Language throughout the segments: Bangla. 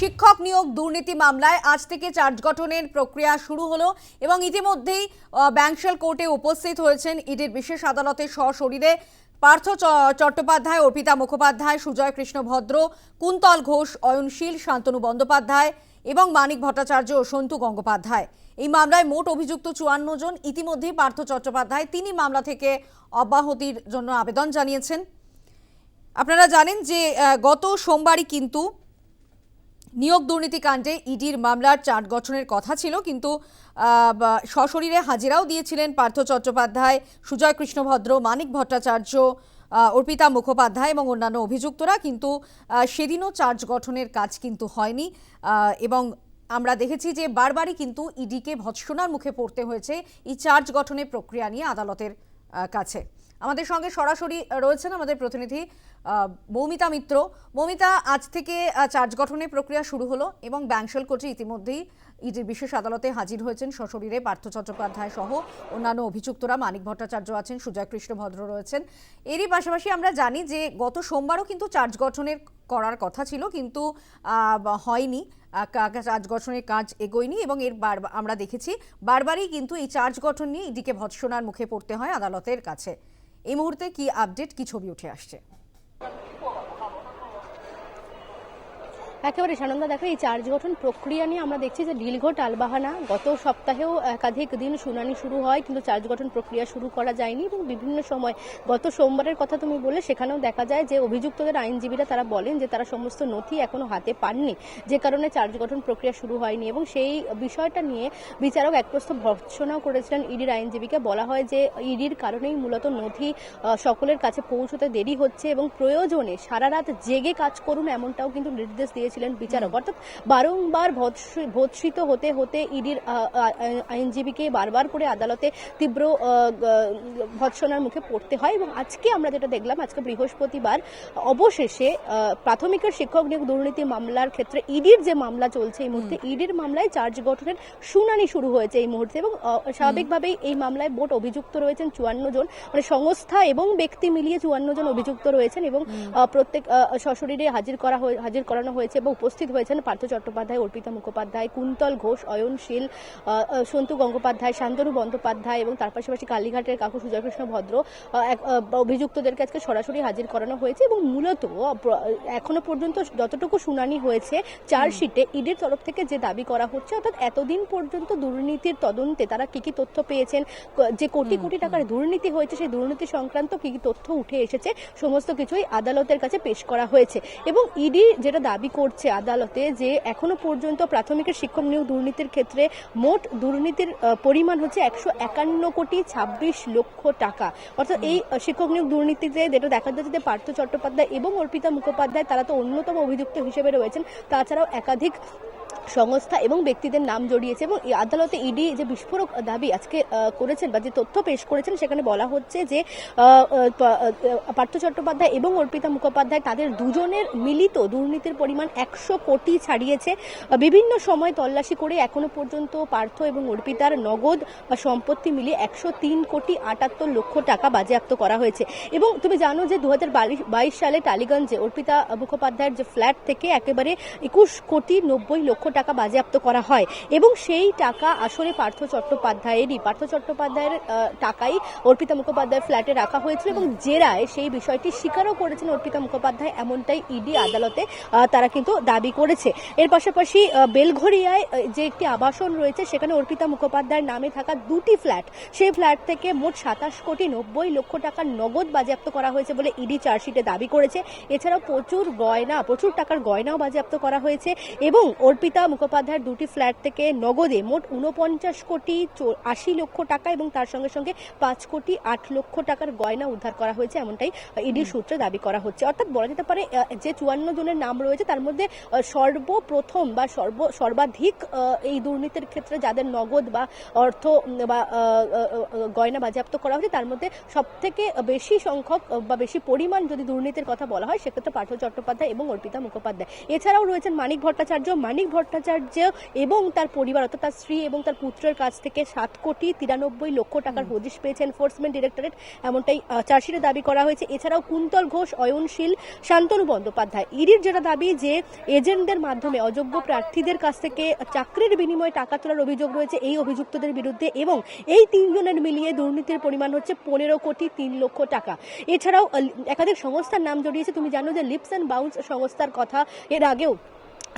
শিক্ষক নিয়োগ দুর্নীতি মামলায় আজ থেকে চার্জ গঠনের প্রক্রিয়া শুরু হলো এবং ইতিমধ্যেই ব্যাংশাল কোর্টে উপস্থিত হয়েছেন ইডির বিশেষ আদালতে সশরীরে পার্থ চট্টোপাধ্যায়, অর্পিতা মুখোপাধ্যায়, সুজয় কৃষ্ণ ভদ্র, কুন্তল ঘোষ অয়নশীল শান্তনু বন্দ্যোপাধ্যায় এবং মানিক ভট্টাচার্য ও সন্তু গঙ্গোপাধ্যায়। এই মামলায় মোট অভিযুক্ত চুয়ান্ন জন। ইতিমধ্যেই পার্থ চট্টোপাধ্যায় তিনি মামলা থেকে অব্যাহতির জন্য আবেদন জানিয়েছেন। আপনারা জানেন যে গত সোমবারই কিন্তু নিয়োগ দুর্নীতি কাণ্ডে ইডির মামলার চার্জ গঠনের কথা ছিল, কিন্তু সশরীরে হাজিরাও দিয়েছিলেন পার্থ চট্টোপাধ্যায়, সুজয় কৃষ্ণ ভদ্র মানিক ভট্টাচার্য অর্পিতা মুখোপাধ্যায় এবং অন্যান্য অভিযুক্তরা, কিন্তু সেদিনও চার্জ গঠনের কাজ কিন্তু হয়নি এবং আমরা দেখেছি যে বারবারই কিন্তু ইডিকে ভৎসনার মুখে পড়তে হয়েছে এই চার্জ গঠনের প্রক্রিয়া নিয়ে আদালতের কাছে। আমাদের সঙ্গে সরাসরি রয়েছেন আমাদের প্রতিনিধি মৌমিতা মিত্র। মৌমিতা, আজ থেকে চার্জ গঠনের প্রক্রিয়া শুরু হলো এবং ব্যাংশাল কোর্টে ইতিমধ্যেই ইডির বিশেষ আদালতে হাজির হয়েছেন সশরীরে পার্থ চট্টোপাধ্যায় সহ অন্যান্য অভিযুক্তরা। মানিক ভট্টাচার্য আছেন, সুজয় কৃষ্ণ ভদ্র রয়েছেন। এরই পাশাপাশি আমরা জানি যে গত সোমবারও কিন্তু চার্জ গঠনের করার কথা ছিল, কিন্তু হয়নি। চার্জ গঠনের কাজ এগোয়নি এবং এর বার, আমরা দেখেছি বারবারই কিন্তু এই চার্জ গঠন নিয়ে ইডিকে ভৎসনার মুখে পড়তে হয় আদালতের কাছে। এই মুহূর্তে কি আপডেট কি ছবি উঠে আসছে? একেবারে সানন্দা, দেখো এই চার্জ গঠন প্রক্রিয়া নিয়ে আমরা দেখছি যে দীর্ঘ টালবাহানা। গত সপ্তাহেও একাধিক দিন শুনানি শুরু হয়, কিন্তু চার্জ গঠন প্রক্রিয়া শুরু করা যায়নি এবং বিভিন্ন সময় গত সোমবারের কথা তুমি বলে সেখানেও দেখা যায় যে অভিযুক্তদের আইনজীবীরা তারা বলেন যে তারা সমস্ত নথি এখনও হাতে পাননি, যে কারণে চার্জ গঠন প্রক্রিয়া শুরু হয়নি এবং সেই বিষয়টা নিয়ে বিচারক একপ্রস্থ ভর্ৎসনাও করেছিলেন ইডির আইনজীবীকে। বলা হয় যে ইডির কারণেই মূলত নথি সকলের কাছে পৌঁছতে দেরি হচ্ছে এবং প্রয়োজনে সারা রাত জেগে কাজ করুন এমনটাও কিন্তু নির্দেশ দিয়েছিলেন বিচারক। অর্থাৎ বারংবার ভৎসিত হতে হতে ইডির আইনজীবীকে বারবার করে আদালতে তীব্র ভৎসনার মুখে পড়তে হয় এবং আজকে আমরা যেটা দেখলাম আজকে বৃহস্পতিবার অবশেষে প্রাথমিকের শিক্ষক নিয়োগ দুর্নীতি মামলার ক্ষেত্রে ইডির যে মামলা চলছে এই মুহূর্তে ইডির মামলায় চার্জ গঠনের শুনানি শুরু হয়েছে এই মুহূর্তে এবং স্বাভাবিকভাবেই এই মামলায় মোট অভিযুক্ত রয়েছেন চুয়ান্ন জন। মানে সংস্থা এবং ব্যক্তি মিলিয়ে চুয়ান্ন জন অভিযুক্ত রয়েছেন এবং প্রত্যেক সশরীরে হাজির করা হয়ে- হাজির করানো হয়েছে। এবং উপস্থিত হয়েছেন পার্থ চট্টোপাধ্যায় অর্পিতা মুখোপাধ্যায় কুন্তল ঘোষ অয়নশীল সন্তু গঙ্গোপাধ্যায় শান্তনু বন্দ্যোপাধ্যায় এবং তার পাশাপাশি কালীঘাটের কাকু সুজয়কৃষ্ণ ভদ্র অভিযুক্তদেরকে আজকে সরাসরি হাজির করানো হয়েছে এবং মূলত এখনও পর্যন্ত যতটুকু শুনানি হয়েছে চার্জশিটে ইডির তরফ থেকে যে দাবি করা হচ্ছে অর্থাৎ এতদিন পর্যন্ত দুর্নীতির তদন্তে তারা কি কি তথ্য পেয়েছেন যে কোটি কোটি টাকার দুর্নীতি হয়েছে সেই দুর্নীতি সংক্রান্ত কি কি তথ্য উঠে এসেছে সমস্ত কিছুই আদালতের কাছে পেশ করা হয়েছে এবং ইডি যেটা দাবি করছে আদালতে যে এখনও পর্যন্ত প্রাথমিকের শিক্ষক নিয়োগ দুর্নীতির ক্ষেত্রে মোট দুর্নীতির পরিমাণ হচ্ছে একশো একান্ন কোটি ছাব্বিশ লক্ষ টাকা। অর্থাৎ এই শিক্ষক নিয়োগ দুর্নীতিতে যেটা দেখা যাচ্ছে যে পার্থ চট্টোপাধ্যায় এবং অর্পিতা মুখোপাধ্যায় তারা তো অন্যতম অভিযুক্ত হিসেবে রয়েছেন। তাছাড়াও একাধিক সংস্থা এবং ব্যক্তিদের নাম জড়িয়েছে এবং আদালতে ইডি যে বিস্ফোরক দাবি আজকে করেছেন বা যে তথ্য পেশ করেছেন, সেখানে বলা হচ্ছে যে পার্থ চট্টোপাধ্যায় এবং অর্পিতা মুখোপাধ্যায় তাদের দুজনের মিলিত দুর্নীতির পরিমাণ একশো কোটি ছাড়িয়েছে। বিভিন্ন সময় তল্লাশি করে এখনও পর্যন্ত পার্থ এবং অর্পিতার নগদ বা সম্পত্তি মিলিয়ে একশো তিন কোটি আটাত্তর লক্ষ টাকা বাজেয়াপ্ত করা হয়েছে। এবং তুমি জানো যে দু সালে টালিগঞ্জে অর্পিতা মুখোপাধ্যায়ের যে ফ্ল্যাট থেকে একেবারে একুশ কোটি নব্বই লক্ষ টাকা বাজেয়াপ্ত করা হয়। এবং সেই টাকা আসলে পার্থ চট্টোপাধ্যায়েরই। পার্থ চট্টোপাধ্যায়ের টাকাই অর্পিতা মুখোপাধ্যায়ের ফ্ল্যাটে রাখা হয়েছিল এবং জেরায় সেই বিষয়টি স্বীকারও করেছেন অর্পিতা মুখোপাধ্যায়। এমনটাই ইডি আদালতে তারা কিন্তু দাবি করেছে। এর পাশাপাশি বেলঘরিয়ায় যে একটি আবাসন রয়েছে, সেখানে অর্পিতা মুখোপাধ্যায়ের নামে থাকা দুটি ফ্ল্যাট সেই ফ্ল্যাট থেকে মোট সাতাশ কোটি নব্বই লক্ষ টাকার নগদ বাজেয়াপ্ত করা হয়েছে বলে ইডি চার্জশিটে দাবি করেছে। এছাড়াও প্রচুর গয়না, প্রচুর টাকার গয়নাও বাজেয়াপ্ত করা হয়েছে এবং অর্পিতা মুখোপাধ্যায়ের দুটি ফ্ল্যাট থেকে নগদে মোট উনপঞ্চাশ কোটি আশি লক্ষ টাকা এবং তার সঙ্গে সঙ্গে পাঁচ কোটি আট লক্ষ টাকার গয়না উদ্ধার করা হয়েছে এমনটাই ইডির সূত্রে দাবি করা হচ্ছে। অর্থাৎ বলা যেতে পারে যে চুয়ান্ন জনের নাম রয়েছে তার মধ্যে সর্বপ্রথম বা সর্ব সর্বাধিক এই দুর্নীতির ক্ষেত্রে যাদের নগদ বা অর্থ বা গয়না বাজেয়াপ্ত করা হয়েছে তার মধ্যে সব থেকে বেশি সংখ্যক বা বেশি পরিমাণ যদি দুর্নীতির কথা বলা হয় সেক্ষেত্রে পার্থ চট্টোপাধ্যায় এবং অর্পিতা মুখোপাধ্যায়। এছাড়াও রয়েছেন মানিক ভট্টাচার্য। মানিক ভট্টাচার্য ভট্টাচার্য এবং তার পরিবার অর্থাৎ তার স্ত্রী এবং তার পুত্রের কাছ থেকে সাত কোটি তিরানব্বই লক্ষ টাকার হদিশ পেয়েছে এনফোর্সমেন্ট ডিরেক্টরেট এমনটাই চার্জশিটে দাবি করা হয়েছে। এছাড়াও কুন্তল ঘোষ অয়নশীল শান্তনু বন্দ্যোপাধ্যায় ইডির যেটা দাবি যে এজেন্টদের মাধ্যমে অযোগ্য প্রার্থীদের কাছ থেকে চাকরির বিনিময়ে টাকা তোলার অভিযোগ রয়েছে এই অভিযুক্তদের বিরুদ্ধে এবং এই তিনজনের মিলিয়ে দুর্নীতির পরিমাণ হচ্ছে পনেরো কোটি তিন লক্ষ টাকা। এছাড়াও একাধিক সংস্থার নাম জড়িয়েছে। তুমি জানো যে লিপস অ্যান্ড বাউন্স সংস্থার কথা এর আগেও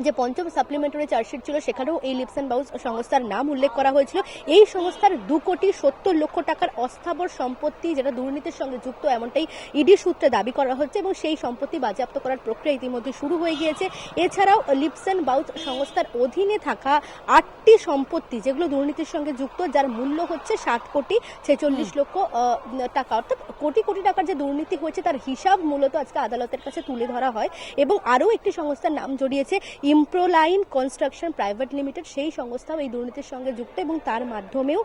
যে পঞ্চম সাপ্লিমেন্টারি চার্জশিট ছিল সেখানেও এই লিপস অ্যান্ড বাউন্স সংস্থার নাম উল্লেখ করা হয়েছিল। এই সংস্থার দু কোটি সত্তর লক্ষ টাকার অস্থাবর সম্পত্তি যেটা দুর্নীতির সঙ্গে যুক্ত এমনটাই ইডি সূত্রে দাবি করা হচ্ছে এবং সেই সম্পত্তি বাজেয়াপ্ত করার প্রক্রিয়া ইতিমধ্যে শুরু হয়ে গিয়েছে। এছাড়াও লিপস অ্যান্ড বাউন্স সংস্থার অধীনে থাকা আটটি সম্পত্তি যেগুলো দুর্নীতির সঙ্গে যুক্ত যার মূল্য হচ্ছে ষাট কোটি ছেচল্লিশ লক্ষ টাকা। অর্থাৎ কোটি কোটি টাকার যে দুর্নীতি হয়েছে তার হিসাব মূলত আজকে আদালতের কাছে তুলে ধরা হয়। এবং আরও একটি সংস্থার নাম জড়িয়েছে ইমপ্রোলাইন কনস্ট্রাকশন প্রাইভেট লিমিটেড সেই সংস্থাও এই দুর্নীতির সঙ্গে যুক্ত এবং তার মাধ্যমেও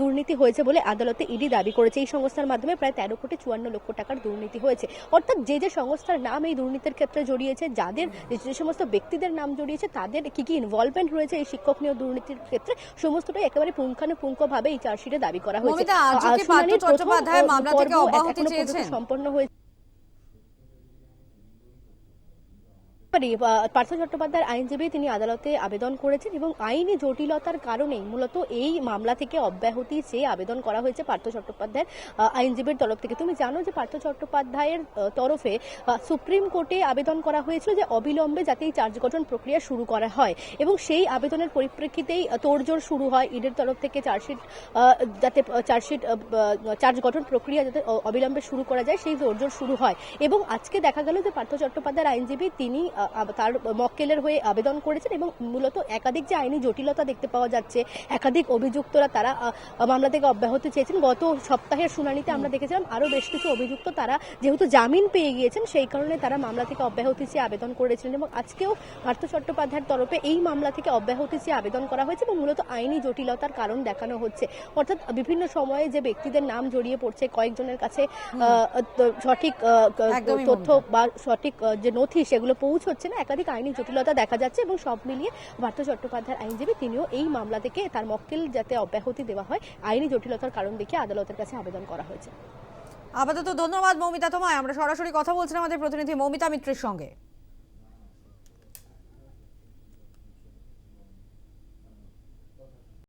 দুর্নীতি হয়েছে বলে আদালতে ইডি দাবি করেছে। এই সংস্থার মাধ্যমে প্রায় তেরো কোটি চুয়ান্ন লক্ষ টাকার দুর্নীতি হয়েছে। অর্থাৎ যে যে সংস্থার নাম এই দুর্নীতির ক্ষেত্রে জড়িয়েছে যাদের যে সমস্ত ব্যক্তিদের নাম জড়িয়েছে তাদের কি কি ইনভলভমেন্ট রয়েছে এই শিক্ষক নিয়োগ দুর্নীতির ক্ষেত্রে সমস্তটাই একেবারে পুঙ্খানুপুঙ্খভাবে এই চার্জশিটে দাবি করা হয়েছে। মমিতা, আজও কি আহ, শুনানির পার্থ চট্টোপাধ্যায় প্রথম, আহ, মামলা থেকে পর্ব অব্যাহতি এখনও পর্যন্ত চেয়েছেন? সম্পন্ন হয়েছে পারি, আহ, পার্থ চট্টোপাধ্যায়ের আইনজীবী তিনি আদালতে আবেদন করেছেন এবং আইনি জটিলতার কারণেই মূলত এই মামলা থেকে অব্যাহতি চেয়ে আবেদন করা হয়েছে পার্থ চট্টোপাধ্যায়ের আইনজীবীর তরফ থেকে। তুমি জানো যে পার্থ চট্টোপাধ্যায়ের তরফে সুপ্রিম কোর্টে আবেদন করা হয়েছিল যে অবিলম্বে যাতে এই চার্জ গঠন প্রক্রিয়া শুরু করা হয় এবং সেই আবেদনের পরিপ্রেক্ষিতেই তোড়জোড় শুরু হয় ইডের তরফ থেকে চার্জশিট যাতে চার্জশিট চার্জ গঠন প্রক্রিয়া যাতে অবিলম্বে শুরু করা যায় সেই তোড়জোড় শুরু হয়। এবং আজকে দেখা গেল যে পার্থ চট্টোপাধ্যায়ের আইনজীবী তিনি তার মক্কেলের হয়ে আবেদন করেছেন এবং মূলত একাধিক যে আইনি জটিলতা দেখতে পাওয়া যাচ্ছে একাধিক অভিযুক্তরা তারা মামলা থেকে অব্যাহতি চেয়েছেন। গত সপ্তাহের শুনানিতে আমরা দেখেছিলাম আরও বেশ কিছু অভিযুক্ত তারা যেহেতু জামিন পেয়ে গিয়েছেন সেই কারণে তারা মামলা থেকে অব্যাহতি চেয়ে আবেদন করেছিলেন এবং আজকেও পার্থ চট্টোপাধ্যায়ের তরফে এই মামলা থেকে অব্যাহতি চেয়ে আবেদন করা হয়েছে এবং মূলত আইনি জটিলতার কারণ দেখানো হচ্ছে। অর্থাৎ বিভিন্ন সময়ে যে ব্যক্তিদের নাম জড়িয়ে পড়ছে কয়েকজনের কাছে সঠিক তথ্য বা সঠিক যে নথি সেগুলো পৌঁছচ্ছে না, একাধিক আইনি জটিলতা দেখা যাচ্ছে এবং সব মিলিয়ে পার্থ চট্টোপাধ্যায়ের আইনজীবী তিনিও এই মামলা থেকে তার মক্কেল যাতে অব্যাহতি দেওয়া হয়, আইনি জটিলতার কারণ দেখে আদালতের কাছে আবেদন করা হয়েছে। আপাতত ধন্যবাদ মৌমিতা তোমায়। আমরা সরাসরি কথা বলছিলাম আমাদের প্রতিনিধি মৌমিতা মিত্রের সঙ্গে।